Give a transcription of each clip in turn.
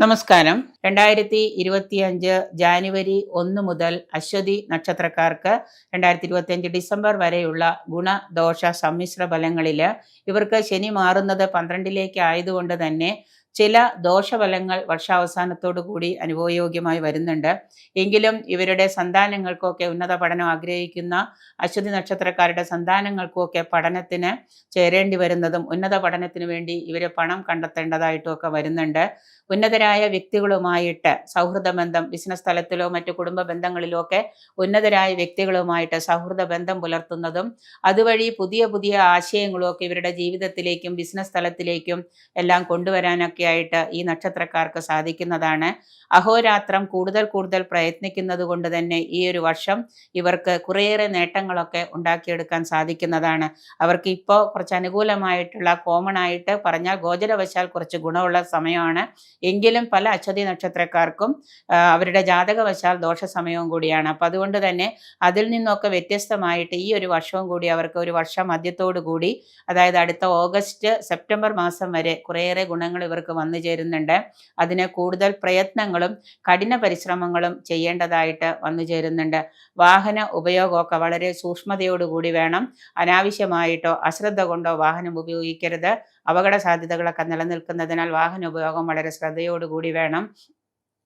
നമസ്കാരം. രണ്ടായിരത്തി ഇരുപത്തിയഞ്ച് ജാനുവരി ഒന്ന് മുതൽ അശ്വതി നക്ഷത്രക്കാർക്ക് രണ്ടായിരത്തി ഇരുപത്തിയഞ്ച് ഡിസംബർ വരെയുള്ള ഗുണദോഷ സമ്മിശ്ര ഫലങ്ങളിൽ ഇവർക്ക് ശനി മാറുന്നത് പന്ത്രണ്ടിലേക്ക് ആയതുകൊണ്ട് തന്നെ ചില ദോഷഫലങ്ങൾ വർഷാവസാനത്തോടു കൂടി അനുഭവയോഗ്യമായി വരുന്നുണ്ട്. എങ്കിലും ഇവരുടെ സന്താനങ്ങൾക്കൊക്കെ ഉന്നത പഠനം ആഗ്രഹിക്കുന്ന അശ്വതി നക്ഷത്രക്കാരുടെ സന്താനങ്ങൾക്കൊക്കെ പഠനത്തിന് ചേരേണ്ടി വരുന്നതും ഉന്നത പഠനത്തിന് വേണ്ടി ഇവർ പണം കണ്ടെത്തേണ്ടതായിട്ടും ഒക്കെ വരുന്നുണ്ട്. ഉന്നതരായ വ്യക്തികളുമായിട്ട് സൗഹൃദ ബന്ധം ബിസിനസ് തലത്തിലോ മറ്റു കുടുംബ ബന്ധങ്ങളിലോ ഒക്കെ ഉന്നതരായ വ്യക്തികളുമായിട്ട് സൗഹൃദ ബന്ധം പുലർത്തുന്നതും അതുവഴി പുതിയ പുതിയ ആശയങ്ങളും ഒക്കെ ഇവരുടെ ജീവിതത്തിലേക്കും ബിസിനസ് തലത്തിലേക്കും എല്ലാം കൊണ്ടുവരാനൊക്കെ ആയിട്ട് ഈ നക്ഷത്രക്കാർക്ക് സാധിക്കുന്നതാണ്. അഹോരാത്രം കൂടുതൽ കൂടുതൽ പ്രയത്നിക്കുന്നത് കൊണ്ട് തന്നെ ഈ ഒരു വർഷം ഇവർക്ക് കുറേയേറെ നേട്ടങ്ങളൊക്കെ ഉണ്ടാക്കിയെടുക്കാൻ സാധിക്കുന്നതാണ്. അവർക്ക് ഇപ്പോൾ കുറച്ച് അനുകൂലമായിട്ടുള്ള കോമൺ ആയിട്ട് പറഞ്ഞാൽ ഗോചരവശാൽ കുറച്ച് ഗുണമുള്ള സമയമാണ്. എങ്കിലും പല അശ്വതി നക്ഷത്രക്കാർക്കും അവരുടെ ജാതകവശാൽ ദോഷ സമയവും കൂടിയാണ്. അപ്പം അതുകൊണ്ട് തന്നെ അതിൽ നിന്നൊക്കെ വ്യത്യസ്തമായിട്ട് ഈ ഒരു വർഷവും കൂടി അവർക്ക് ഒരു വർഷം മധ്യത്തോടു കൂടി അതായത് അടുത്ത ഓഗസ്റ്റ് സെപ്റ്റംബർ മാസം വരെ കുറേയേറെ ഗുണങ്ങൾ ഇവർക്ക് വന്നു ചേരുന്നുണ്ട്. അതിന് കൂടുതൽ പ്രയത്നങ്ങളും കഠിന പരിശ്രമങ്ങളും ചെയ്യേണ്ടതായിട്ട് വന്നു ചേരുന്നുണ്ട്. വാഹന ഉപയോഗമൊക്കെ വളരെ സൂക്ഷ്മതയോടുകൂടി വേണം. അനാവശ്യമായിട്ടോ അശ്രദ്ധ കൊണ്ടോ വാഹനം ഉപയോഗിക്കരുത്. അപകട സാധ്യതകളൊക്കെ നിലനിൽക്കുന്നതിനാൽ വാഹന ഉപയോഗം വളരെ ശ്രദ്ധയോടുകൂടി വേണം.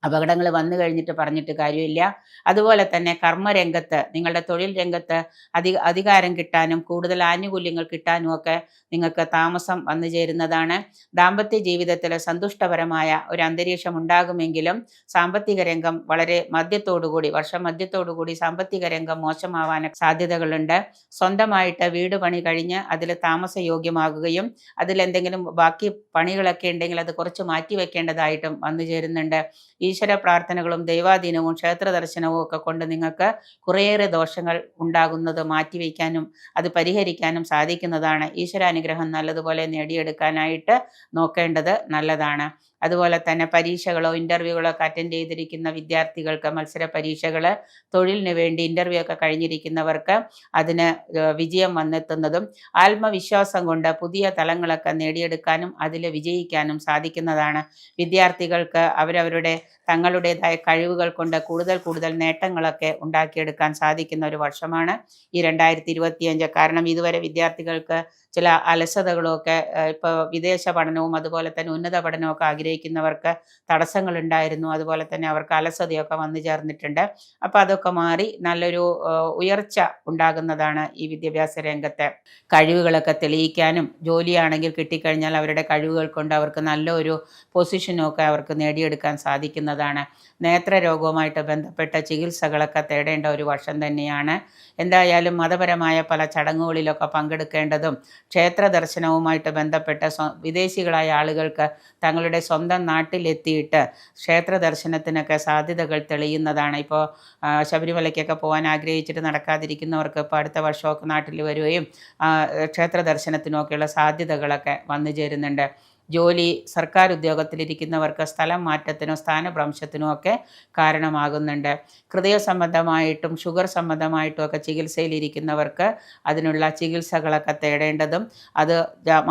അപകടങ്ങൾ വന്നു കഴിഞ്ഞിട്ട് പറഞ്ഞിട്ട് കാര്യമില്ല. അതുപോലെ തന്നെ കർമ്മരംഗത്ത് നിങ്ങളുടെ തൊഴിൽ രംഗത്ത് അധി അധികാരം കിട്ടാനും കൂടുതൽ ആനുകൂല്യങ്ങൾ കിട്ടാനും ഒക്കെ നിങ്ങൾക്ക് താമസം വന്നു ചേരുന്നതാണ്. ദാമ്പത്യ ജീവിതത്തിൽ സന്തുഷ്ടപരമായ ഒരു അന്തരീക്ഷം ഉണ്ടാകുമെങ്കിലും സാമ്പത്തിക രംഗം വളരെ മദ്യത്തോടുകൂടി വർഷം മദ്യത്തോടുകൂടി സാമ്പത്തിക രംഗം മോശമാവാൻ സാധ്യതകളുണ്ട്. സ്വന്തമായിട്ട് വീട് പണി കഴിഞ്ഞ് അതിൽ താമസയോഗ്യമാകുകയും അതിലെന്തെങ്കിലും ബാക്കി പണികളൊക്കെ ഉണ്ടെങ്കിൽ അത് കുറച്ച് മാറ്റി വെക്കേണ്ടതായിട്ടും വന്നു ചേരുന്നുണ്ട്. ഈശ്വര പ്രാർത്ഥനകളും ദൈവാധീനവും ക്ഷേത്ര ദർശനവും ഒക്കെ കൊണ്ട് നിങ്ങൾക്ക് കുറേയേറെ ദോഷങ്ങൾ ഉണ്ടാകുന്നത് മാറ്റിവെക്കാനും അത് പരിഹരിക്കാനും സാധിക്കുന്നതാണ്. ഈശ്വരാനുഗ്രഹം നല്ലതുപോലെ നേടിയെടുക്കാനായിട്ട് നോക്കേണ്ടത് നല്ലതാണ്. അതുപോലെ തന്നെ പരീക്ഷകളോ ഇന്റർവ്യൂകളോ ഒക്കെ അറ്റൻഡ് ചെയ്തിരിക്കുന്ന വിദ്യാർത്ഥികൾക്ക് മത്സര പരീക്ഷകൾ തൊഴിലിന് വേണ്ടി ഇന്റർവ്യൂ ഒക്കെ കഴിഞ്ഞിരിക്കുന്നവർക്ക് അതിന് വിജയം വന്നെത്തുന്നതും ആത്മവിശ്വാസം കൊണ്ട് പുതിയ തലങ്ങളൊക്കെ നേടിയെടുക്കാനും അതിൽ വിജയിക്കാനും സാധിക്കുന്നതാണ്. വിദ്യാർത്ഥികൾക്ക് അവരവരുടെ തങ്ങളുടേതായ കഴിവുകൾ കൊണ്ട് കൂടുതൽ കൂടുതൽ നേട്ടങ്ങളൊക്കെ ഉണ്ടാക്കിയെടുക്കാൻ സാധിക്കുന്ന ഒരു വർഷമാണ് ഈ രണ്ടായിരത്തി ഇരുപത്തിയഞ്ച് കാരണം ഇതുവരെ വിദ്യാർത്ഥികൾക്ക് ചില അലസതകളൊക്കെ ഇപ്പോൾ വിദേശ പഠനവും അതുപോലെ തന്നെ ഉന്നത പഠനമൊക്കെ തടസ്സങ്ങൾ ഉണ്ടായിരുന്നു അതുപോലെ തന്നെ അവർക്ക് അലസതയൊക്കെ വന്നു ചേർന്നിട്ടുണ്ട്. അപ്പോൾ അതൊക്കെ മാറി നല്ലൊരു ഉയർച്ച ഉണ്ടാകുന്നതാണ് ഈ വിദ്യാഭ്യാസ രംഗത്തെ. കഴിവുകളൊക്കെ തെളിയിക്കാനും ജോലിയാണെങ്കിൽ കിട്ടിക്കഴിഞ്ഞാൽ അവരുടെ കഴിവുകൾ കൊണ്ട് അവർക്ക് നല്ലൊരു പൊസിഷനൊക്കെ അവർക്ക് നേടിയെടുക്കാൻ സാധിക്കുന്നതാണ്. നേത്രരോഗവുമായിട്ട് ബന്ധപ്പെട്ട ചികിത്സകളൊക്കെ തേടേണ്ട ഒരു വർഷം തന്നെയാണ്. എന്തായാലും മതപരമായ പല ചടങ്ങുകളിലൊക്കെ പങ്കെടുക്കേണ്ടതും ക്ഷേത്ര ദർശനവുമായിട്ട് ബന്ധപ്പെട്ട വിദേശികളായ ആളുകൾക്ക് തങ്ങളുടെ സ്വന്തം നാട്ടിലെത്തിയിട്ട് ക്ഷേത്ര ദർശനത്തിനൊക്കെ സാധ്യതകൾ തെളിയുന്നതാണ്. ഇപ്പോൾ ശബരിമലയ്ക്കൊക്കെ പോകാൻ ആഗ്രഹിച്ചിട്ട് നടക്കാതിരിക്കുന്നവർക്ക് ഇപ്പോൾ അടുത്ത വർഷമൊക്കെ നാട്ടിൽ വരികയും ക്ഷേത്ര ദർശനത്തിനൊക്കെയുള്ള സാധ്യതകളൊക്കെ വന്നു ചേരുന്നുണ്ട്. ജോലി സർക്കാർ ഉദ്യോഗത്തിലിരിക്കുന്നവർക്ക് സ്ഥലം മാറ്റത്തിനോ സ്ഥാനഭ്രംശത്തിനോ ഒക്കെ കാരണമാകുന്നുണ്ട്. ഹൃദയ സംബന്ധമായിട്ടും ഷുഗർ സംബന്ധമായിട്ടും ഒക്കെ ചികിത്സയിലിരിക്കുന്നവർക്ക് അതിനുള്ള ചികിത്സകളൊക്കെ തേടേണ്ടതും അത്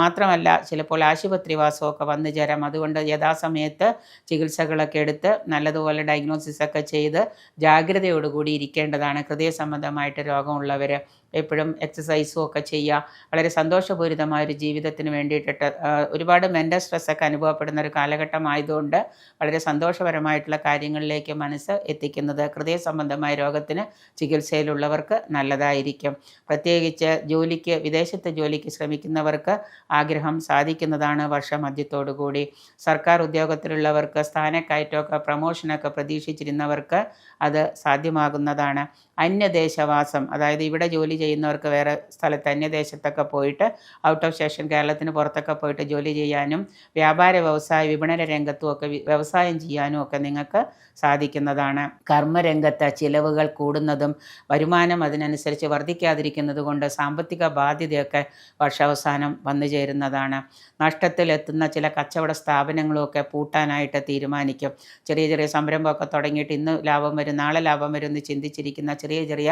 മാത്രമല്ല ചിലപ്പോൾ ആശുപത്രിവാസമൊക്കെ വന്നു ചേരാം. അതുകൊണ്ട് യഥാസമയത്ത് ചികിത്സകളൊക്കെ എടുത്ത് നല്ലതുപോലെ ഡയഗ്നോസിസ് ഒക്കെ ചെയ്ത് ജാഗ്രതയോടുകൂടി ഇരിക്കേണ്ടതാണ്. ഹൃദയ സംബന്ധമായിട്ട് രോഗമുള്ളവർ എപ്പോഴും എക്സസൈസും ഒക്കെ ചെയ്യുക. വളരെ സന്തോഷപൂരിതമായ ഒരു ജീവിതത്തിന് വേണ്ടിയിട്ടിട്ട് ഒരുപാട് മെന്റൽ സ്ട്രെസ്സൊക്കെ അനുഭവപ്പെടുന്ന ഒരു കാലഘട്ടമായതുകൊണ്ട് വളരെ സന്തോഷപരമായിട്ടുള്ള കാര്യങ്ങളിലേക്ക് മനസ്സ് എത്തിക്കുന്നത് ഹൃദയ സംബന്ധമായ രോഗത്തിന് ചികിത്സയിലുള്ളവർക്ക് നല്ലതായിരിക്കും. പ്രത്യേകിച്ച് ജോലിക്ക് വിദേശത്ത് ജോലിക്ക് ശ്രമിക്കുന്നവർക്ക് ആഗ്രഹം സാധിക്കുന്നതാണ് വർഷമധ്യത്തോടുകൂടി സർക്കാർ ഉദ്യോഗത്തിലുള്ളവർക്ക് സ്ഥാനക്കയറ്റമൊക്കെ പ്രമോഷനൊക്കെ പ്രതീക്ഷിച്ചിരുന്നവർക്ക് അത് സാധ്യമാകുന്നതാണ്. അന്യദേശവാസം അതായത് ഇവിടെ ജോലി ചെയ്യുന്നവർക്ക് വേറെ സ്ഥലത്ത് അന്യദേശത്തൊക്കെ പോയിട്ട് ഔട്ട് ഓഫ് സ്റ്റേഷൻ കേരളത്തിന് പുറത്തൊക്കെ പോയിട്ട് ജോലി ചെയ്യാനും വ്യാപാര വ്യവസായ വിപണന രംഗത്തും ഒക്കെ വ്യവസായം ചെയ്യാനും ഒക്കെ നിങ്ങൾക്ക് സാധിക്കുന്നതാണ്. കർമ്മരംഗത്ത് ചിലവുകൾ കൂടുന്നതും വരുമാനം അതിനനുസരിച്ച് വർദ്ധിക്കാതിരിക്കുന്നത് കൊണ്ട് സാമ്പത്തിക ബാധ്യതയൊക്കെ വർഷാവസാനം വന്നു ചേരുന്നതാണ്. നഷ്ടത്തിലെത്തുന്ന ചില കച്ചവട സ്ഥാപനങ്ങളുമൊക്കെ പൂട്ടാനായിട്ട് തീരുമാനിക്കും. ചെറിയ ചെറിയ സംരംഭമൊക്കെ തുടങ്ങിയിട്ട് ഇന്ന് ലാഭം വരും നാളെ ലാഭം വരും എന്ന് ചിന്തിച്ചിരിക്കുന്ന ചെറിയ ചെറിയ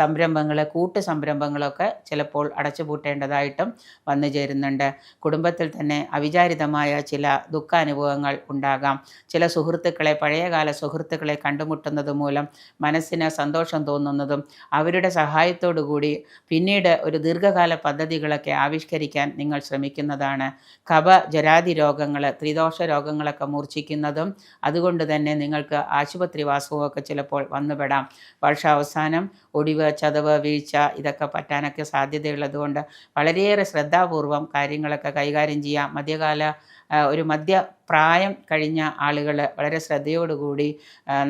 സംരംഭങ്ങളെ കൂട്ട് സംരംഭങ്ങളൊക്കെ ചിലപ്പോൾ അടച്ചുപൂട്ടേണ്ടതായിട്ടും വന്നു ചേരുന്നുണ്ട്. കുടുംബത്തിൽ തന്നെ അവിചാരിതമായ ചില ദുഃഖാനുഭവങ്ങൾ ഉണ്ടാകാം. ചില സുഹൃത്തുക്കളെ പഴയകാല സുഹൃത്തുക്കളെ കണ്ടുമുട്ടുന്നത് മൂലം മനസ്സിന് സന്തോഷം തോന്നുന്നതും അവരുടെ സഹായത്തോടു കൂടി പിന്നീട് ഒരു ദീർഘകാല പദ്ധതികളൊക്കെ ആവിഷ്കരിക്കാൻ നിങ്ങൾ ശ്രമിക്കുന്നതാണ്. കഫ ജരാതി രോഗങ്ങൾ ത്രിദോഷ രോഗങ്ങളൊക്കെ മൂർച്ഛിക്കുന്നതും അതുകൊണ്ട് തന്നെ നിങ്ങൾക്ക് ആശുപത്രി വാസവുമൊക്കെ ചിലപ്പോൾ വന്നുപെടാം. വർഷാവസാനം ഒടിവ് ചതവ് വീഴ്ച ഇതൊക്കെ പറ്റാനൊക്കെ സാധ്യതയുള്ളതുകൊണ്ട് വളരെയേറെ ശ്രദ്ധാപൂർവം കാര്യങ്ങളൊക്കെ കൈകാര്യം ചെയ്യാം. മധ്യകാല ഒരു മധ്യപ്രായം കഴിഞ്ഞ ആളുകൾ വളരെ ശ്രദ്ധയോടുകൂടി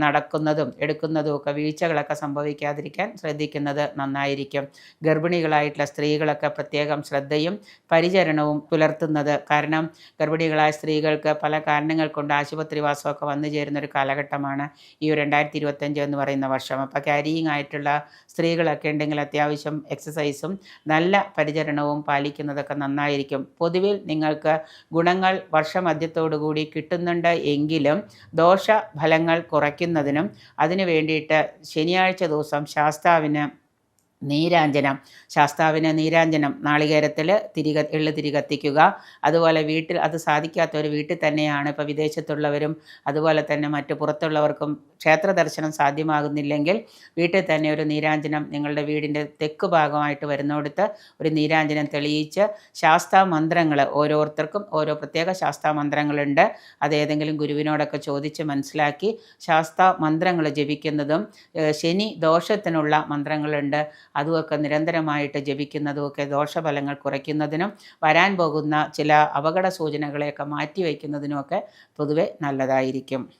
നടക്കുന്നതും എടുക്കുന്നതും ഒക്കെ വീഴ്ചകളൊക്കെ സംഭവിക്കാതിരിക്കാൻ ശ്രദ്ധിക്കുന്നത് നന്നായിരിക്കും. ഗർഭിണികളായിട്ടുള്ള സ്ത്രീകളൊക്കെ പ്രത്യേകം ശ്രദ്ധയും പരിചരണവും പുലർത്തുന്നത് കാരണം ഗർഭിണികളായ സ്ത്രീകൾക്ക് പല കാരണങ്ങൾ കൊണ്ട് ആശുപത്രിവാസമൊക്കെ വന്നു ചേരുന്ന ഒരു കാലഘട്ടമാണ് ഈ രണ്ടായിരത്തി ഇരുപത്തഞ്ച് എന്ന് പറയുന്ന വർഷം. അപ്പോൾ ക്യാരിയിങ് ആയിട്ടുള്ള സ്ത്രീകളൊക്കെ ഉണ്ടെങ്കിൽ അത്യാവശ്യം എക്സസൈസും നല്ല പരിചരണവും പാലിക്കുന്നതൊക്കെ നന്നായിരിക്കും. പൊതുവിൽ നിങ്ങൾക്ക് ഗുണങ്ങൾ വർഷമധ്യത്തോടു കൂടി കിട്ടുന്നുണ്ട് എങ്കിലും ദോഷഫലങ്ങൾ കുറയ്ക്കുന്നതിനും അതിനു വേണ്ടിയിട്ട് ശനിയാഴ്ച ദിവസം ശാസ്താവിന് നീരാഞ്ജനം. ശാസ്താവിന് നീരാഞ്ജനം. നാളികേരത്തിൽ തിരിക എള്ള് തിരി കത്തിക്കുക അതുപോലെ വീട്ടിൽ അത് സാധിക്കാത്തവർ വീട്ടിൽ തന്നെയാണ് ഇപ്പോൾ വിദേശത്തുള്ളവരും അതുപോലെ തന്നെ മറ്റു പുറത്തുള്ളവർക്കും ക്ഷേത്ര ദർശനം സാധ്യമാകുന്നില്ലെങ്കിൽ വീട്ടിൽ തന്നെ ഒരു നീരാഞ്ജനം നിങ്ങളുടെ വീടിന്റെ തെക്ക് ഭാഗമായിട്ട് വരുന്നിടത്ത് ഒരു നീരാഞ്ജനം തെളിയിച്ച് ശാസ്താ മന്ത്രങ്ങൾ ഓരോരുത്തർക്കും ഓരോ പ്രത്യേക ശാസ്താ മന്ത്രങ്ങളുണ്ട്. അത് ഏതെങ്കിലും ഗുരുവിനോടൊക്കെ ചോദിച്ച് മനസ്സിലാക്കി ശാസ്താ മന്ത്രങ്ങൾ ജപിക്കുന്നതും ശനി ദോഷത്തിനുള്ള മന്ത്രങ്ങളുണ്ട്. അതുമൊക്കെ നിരന്തരമായിട്ട് ജപിക്കുന്നതുമൊക്കെ ദോഷഫലങ്ങൾ കുറയ്ക്കുന്നതിനും വരാൻ പോകുന്ന ചില അപകട സൂചനകളെയൊക്കെ മാറ്റി വയ്ക്കുന്നതിനുമൊക്കെ പൊതുവെ നല്ലതായിരിക്കും.